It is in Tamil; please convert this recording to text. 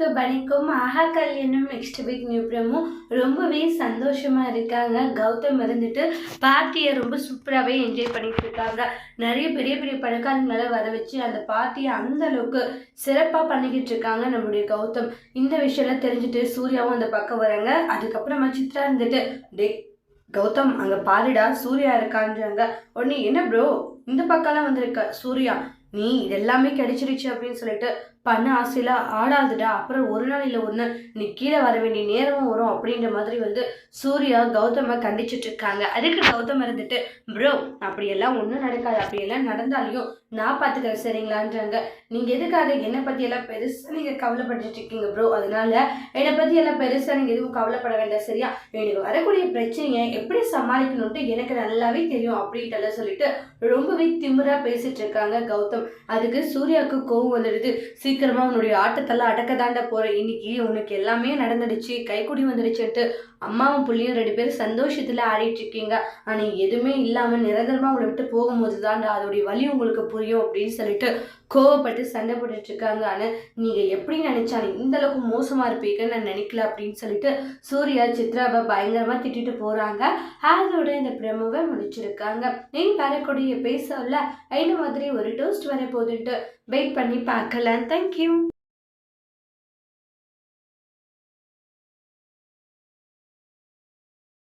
அனைவருக்கு வணக்கம் ஆஹா கல்யாணம் நெக்ஸ்ட் வீக் நியூப்ரமும் ரொம்பவே சந்தோஷமா இருக்காங்க. கௌதம் இருந்துட்டு பார்ட்டியை ரொம்ப சூப்பராகவே என்ஜாய் பண்ணிட்டு இருக்காங்க. நிறைய பெரிய பெரிய பணக்காரங்களை வர வச்சு அந்த பார்ட்டியை அந்த அளவுக்கு சிறப்பாக பண்ணிக்கிட்டு இருக்காங்க நம்மளுடைய கௌதம். இந்த விஷயம்லாம் தெரிஞ்சுட்டு சூர்யாவும் அந்த பக்கம் வராங்க. அதுக்கப்புறமா சித்ரா இருந்துட்டு டே கௌதம் அங்கே பாருடா சூர்யா இருக்கான்றாங்க. உடனே என்ன ப்ரோ இந்த பக்கம்லாம் வந்திருக்க சூர்யா நீ இதெல்லாமே கிடைச்சிருச்சு அப்படின்னு சொல்லிட்டு பண்ண ஆசையில ஆடாதுடா. அப்புறம் ஒரு நாள் இல்லை ஒன்று நீ கீழே வர வேண்டிய நேரமும் வரும் அப்படின்ற மாதிரி வந்து சூர்யா கௌதமை கண்டிச்சுட்டு இருக்காங்க. அதுக்கு கௌதம் இருந்துட்டு ப்ரோ அப்படியெல்லாம் ஒன்றும் நடக்காது. அப்படியெல்லாம் நடந்தாலையும் நான் பார்த்துக்கிறேன் சரிங்களான்றாங்க. நீங்கள் எதுக்காக என்னை பற்றியெல்லாம் பெருசாக நீங்கள் கவலைப்பட்டுட்டு இருக்கீங்க ப்ரோ? அதனால என்னை பற்றியெல்லாம் பெருசாக நீங்கள் எதுவும் கவலைப்பட வேண்டாம் சரியா? எனக்கு வரக்கூடிய பிரச்சனையை எப்படி சமாளிக்கணும்ட்டு எனக்கு நல்லாவே தெரியும் அப்படின்ட்டு சொல்லிட்டு ரொம்பவே திமிராக பேசிட்டு இருக்காங்க கௌதம். அதுக்கு சூர்யாவுக்கு கோவம் வந்துடுது. சீக்கிரமா உன்னுடைய ஆட்டத்தெல்லாம் அடக்க தாண்ட போறேன் இன்னைக்கு உனக்கு எல்லாமே நடந்துடுச்சு. கைக்குடி வந்துடுச்சுன்ட்டு அம்மாவும் புள்ளியும் ரெண்டு பேரும் சந்தோஷத்துல ஆடிட்டு இருக்கீங்க ஆனால் எதுவுமே இல்லாம நிரந்தரமாக உங்களை விட்டு போகும்போது தான் அதோடைய வலி உங்களுக்கு புரியும் அப்படின்னு சொல்லிட்டு கோவப்பட்டு சண்டை போட்டுட்டு இருக்காங்க ஆனால் நீங்கள் எப்படி நினைச்சாலும் இந்த அளவுக்கு மோசமாக இருப்பீங்கன்னு நான் நினைக்கல அப்படின்னு சொல்லிட்டு சூர்யா சித்ராவை பயங்கரமாக திட்டிட்டு போகிறாங்க அதோட இந்த பிரமுவை முடிச்சிருக்காங்க. நீ வரக்கூடிய பேசல இந்த மாதிரி ஒரு டோஸ்ட் வர போதுன்ட்டு வெயிட் பண்ணி பார்க்கலாம். தேங்க்யூ